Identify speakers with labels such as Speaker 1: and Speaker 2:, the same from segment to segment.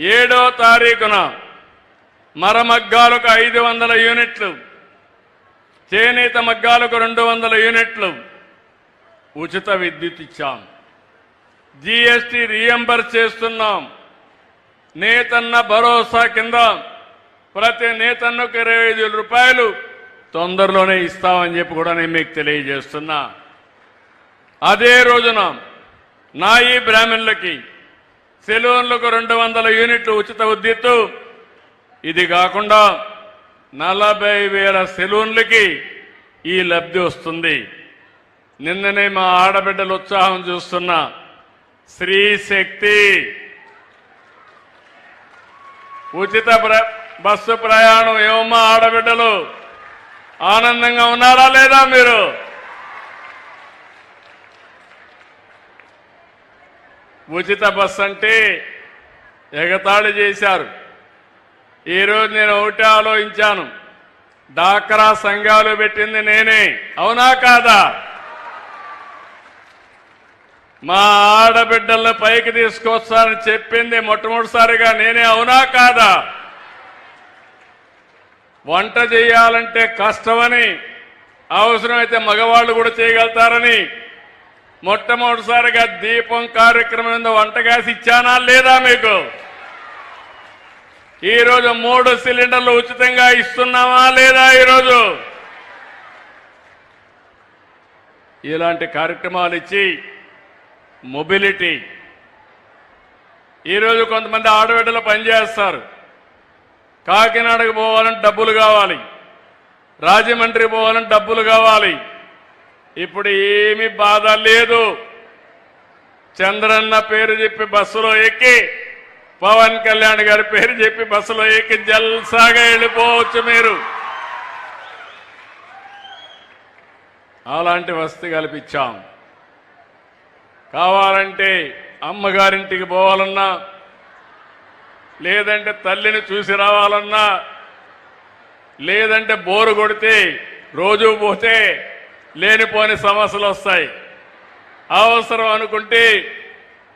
Speaker 1: ఏడో తారీఖున మరమగ్గాలకు ఐదు వందల యూనిట్లు చేనేత మగ్గాలకు రెండు వందల యూనిట్లు ఉచిత విద్యుత్ ఇచ్చాం. జీఎస్టీ రీఎంబర్స్ చేస్తున్నాం. నేతన్న భరోసా కింద ప్రతి నేతన్నకు ఇరవై ఐదు వేల రూపాయలు తొందరలోనే ఇస్తామని చెప్పి కూడా నేను మీకు తెలియజేస్తున్నా. అదే రోజున నాయి బ్రాహ్మణులకి సెలూన్లకు రెండు వందల యూనిట్లు ఉచిత ఉద్యత్తు ఇది కాకుండా నలభై వేల సెలూన్లకి ఈ లబ్ధి వస్తుంది. నిన్ననే మా ఆడబిడ్డలు ఉత్సాహం చూస్తున్నా స్త్రీ శక్తి ఉచిత ప్ర- బస్సు ప్రయాణం ఏమమ్మా ఆడబిడ్డలు? ఆనందంగా ఉన్నారా లేదా మీరు? ఉచిత బస్సు అంటే ఎగతాళి చేశారు. ఈరోజు నేను ఒకటే ఆలోచించాను. డాక్రా సంఘాలు పెట్టింది నేనే. అవునా కాదా? మా ఆడబిడ్డలను పైకి తీసుకొస్తానని చెప్పింది మొట్టమొదటిసారిగా నేనే. అవునా కాదా? వంట చేయాలంటే కష్టమని అవసరమైతే మగవాళ్ళు కూడా చేయగలుగుతారని మొట్టమొదటిసారిగా దీపం కార్యక్రమం మీద వంట ఇచ్చానా లేదా మీకు? ఈరోజు మూడు సిలిండర్లు ఉచితంగా ఇస్తున్నామా లేదా ఈరోజు? ఇలాంటి కార్యక్రమాలు ఇచ్చి మొబిలిటీ. ఈరోజు కొంతమంది ఆడబిడ్డలు పనిచేస్తారు. కాకినాడకు పోవాలంటే డబ్బులు కావాలి. రాజమండ్రి పోవాలంటే డబ్బులు కావాలి. ఇప్పుడు ఏమి బాధ లేదు. చంద్రన్న పేరు చెప్పి బస్సులో ఎక్కి పవన్ కళ్యాణ్ గారి పేరు చెప్పి బస్సులో ఎక్కి జల్సాగా వెళ్ళిపోవచ్చు మీరు. అలాంటి వసతి కల్పించాం. కావాలంటే అమ్మగారింటికి పోవాలన్నా లేదంటే తల్లిని చూసి రావాలన్నా లేదంటే బోరు కొడితే రోజు పోతే లేనిపోని సమస్యలు వస్తాయి. అవసరం అనుకుంటే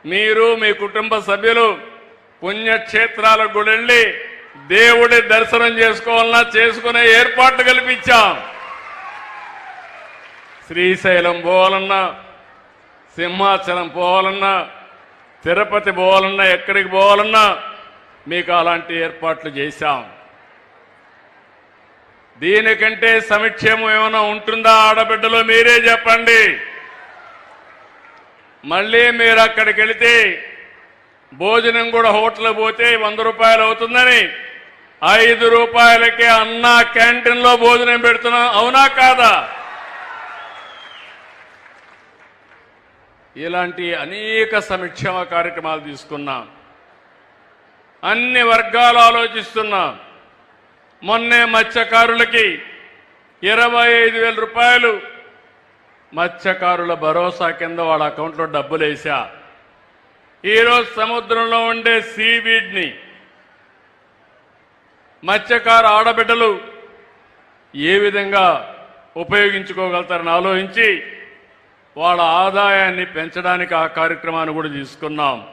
Speaker 1: మీరు మీ కుటుంబ సభ్యులు పుణ్యక్షేత్రాలకు కూడా వెళ్ళి దేవుడి దర్శనం చేసుకోవాలన్నా చేసుకునే ఏర్పాట్లు కల్పించాం. శ్రీశైలం పోవాలన్నా సింహాచలం పోవాలన్నా తిరుపతి పోవాలన్నా ఎక్కడికి పోవాలన్నా మీకు అలాంటి ఏర్పాట్లు చేశాం. దీనికంటే సమిక్షేమం ఏమైనా ఉంటుందా ఆడబిడ్డలో? మీరే చెప్పండి. మళ్ళీ మీరు అక్కడికి వెళితే భోజనం కూడా హోటల్ పోతే వంద రూపాయలు అవుతుందని. ఐదు రూపాయలకే అన్నా క్యాంటీన్లో భోజనం పెడుతున్నాం అవునా కాదా? ఇలాంటి అనేక సంక్షేమ కార్యక్రమాలు తీసుకున్నాం. అన్ని వర్గాలు ఆలోచిస్తున్నాం. మొన్నే మత్స్యకారులకి ఇరవై ఐదు వేల రూపాయలు. మత్స్యకారుల భరోసా కింద వాళ్ళ అకౌంట్లో డబ్బులు వేసా ఈరోజు సముద్రంలో ఉండే సీవీడ్ని మత్స్యకారు ఆడబిడ్డలు ఏ విధంగా ఉపయోగించుకోగలుగుతారని ఆలోచించి వాళ్ళ ఆదాయాన్ని పెంచడానికి ఆ కార్యక్రమాన్ని కూడా తీసుకున్నాం.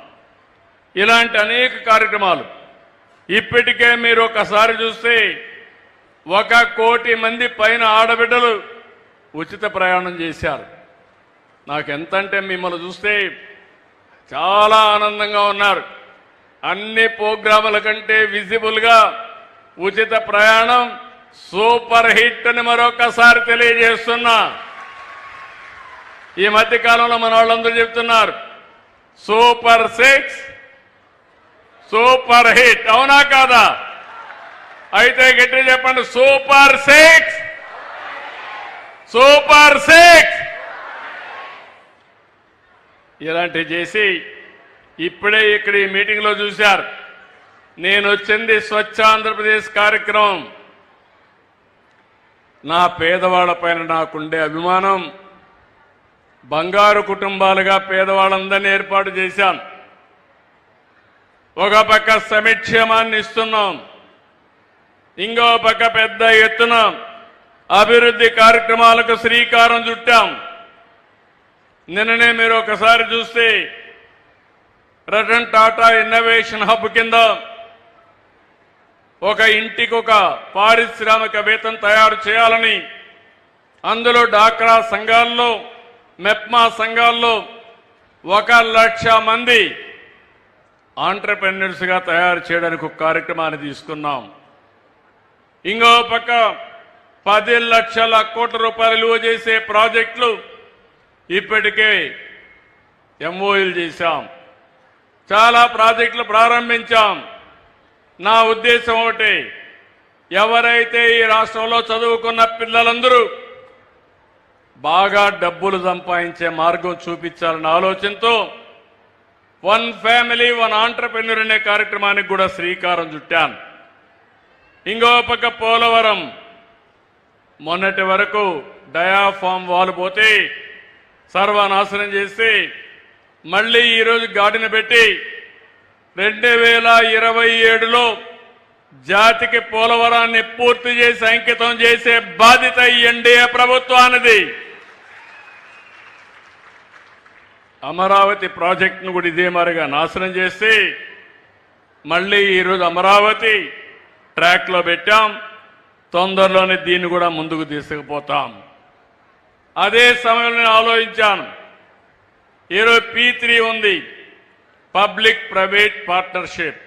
Speaker 1: ఇలాంటి అనేక కార్యక్రమాలు ఇప్పటికే మీరు ఒకసారి చూస్తే ఒక కోటి మంది పైన ఆడబిడ్డలు ఉచిత ప్రయాణం చేశారు. నాకు ఎంత అంటే మిమ్మల్ని చూస్తే చాలా ఆనందంగా ఉన్నారు. అన్ని ప్రోగ్రాముల కంటే విజిబుల్గా ఉచిత ప్రయాణం సూపర్ హిట్ అని మరొకసారి తెలియజేస్తున్నా. ఈ మధ్య కాలంలో మన వాళ్ళందరూ చెప్తున్నారు సూపర్ సిక్స్ సూపర్ హిట్ అవునా కాదా? అయితే గట్టి చెప్పండి సూపర్ సిక్స్. Super six. ఇలాంటివి చేసి ఇప్పుడే ఇక్కడ ఈ మీటింగ్లో చూశారు. నేను వచ్చింది స్వచ్ఛ ఆంధ్రప్రదేశ్ కార్యక్రమం. నా పేదవాళ్ళ పైన నాకుండే అభిమానం. బంగారు కుటుంబాలుగా పేదవాళ్ళందరినీ ఏర్పాటు చేశాను. ఒక పక్క సమిక్షేమాన్ని ఇస్తున్నాం ఇంకో పక్క పెద్ద ఎత్తున అభివృద్ధి కార్యక్రమాలకు శ్రీకారం చుట్టాం. నిన్ననే మీరు ఒకసారి చూస్తే రతన్ టాటా ఇన్నోవేషన్ హబ్ కింద ఒక ఇంటికి ఒక పారిశ్రామికవేత్తం తయారు చేయాలని అందులో డాక్రా సంఘాల్లో మెప్మా సంఘాల్లో ఒక లక్ష మంది ఆంటర్ప్రెన్యూర్స్గా తయారు చేయడానికి ఒక కార్యక్రమాన్ని తీసుకున్నాం. ఇంకో పక్క పది లక్షల కోట్ల రూపాయలు విలువ చేసే ప్రాజెక్టులు ఇప్పటికే ఎంఓయులు చేశాం. చాలా ప్రాజెక్టులు ప్రారంభించాం. నా ఉద్దేశం ఒకటి ఎవరైతే ఈ రాష్ట్రంలో చదువుకున్న పిల్లలందరూ బాగా డబ్బులు సంపాదించే మార్గం చూపించాలన్న ఆలోచనతో వన్ ఫ్యామిలీ వన్ ఆంటర్ప్రెన్యూర్ అనే కార్యక్రమానికి కూడా శ్రీకారం చుట్టాను. ఇంకో పక్క పోలవరం. మొన్నటి వరకు డయాఫామ్ వాలు పోతే సర్వనాశనం చేసి మళ్ళీ ఈరోజు గాడిన పెట్టి రెండు వేల ఇరవై ఏడులో జాతికి పోలవరాన్ని పూర్తి చేసి అంకితం చేసే బాధ్యత ఎన్డీఏ ప్రభుత్వానిది. అమరావతి ప్రాజెక్టును కూడా ఇదే మరిగా నాశనం చేసి మళ్ళీ ఈరోజు అమరావతి ట్రాక్లో పెట్టాం. తొందరలోనే దీన్ని కూడా ముందుకు తీసుకుపోతాం. అదే సమయంలో నేను ఆలోచించాను. ఈరోజు పీ త్రీ ఉంది. Public private partnership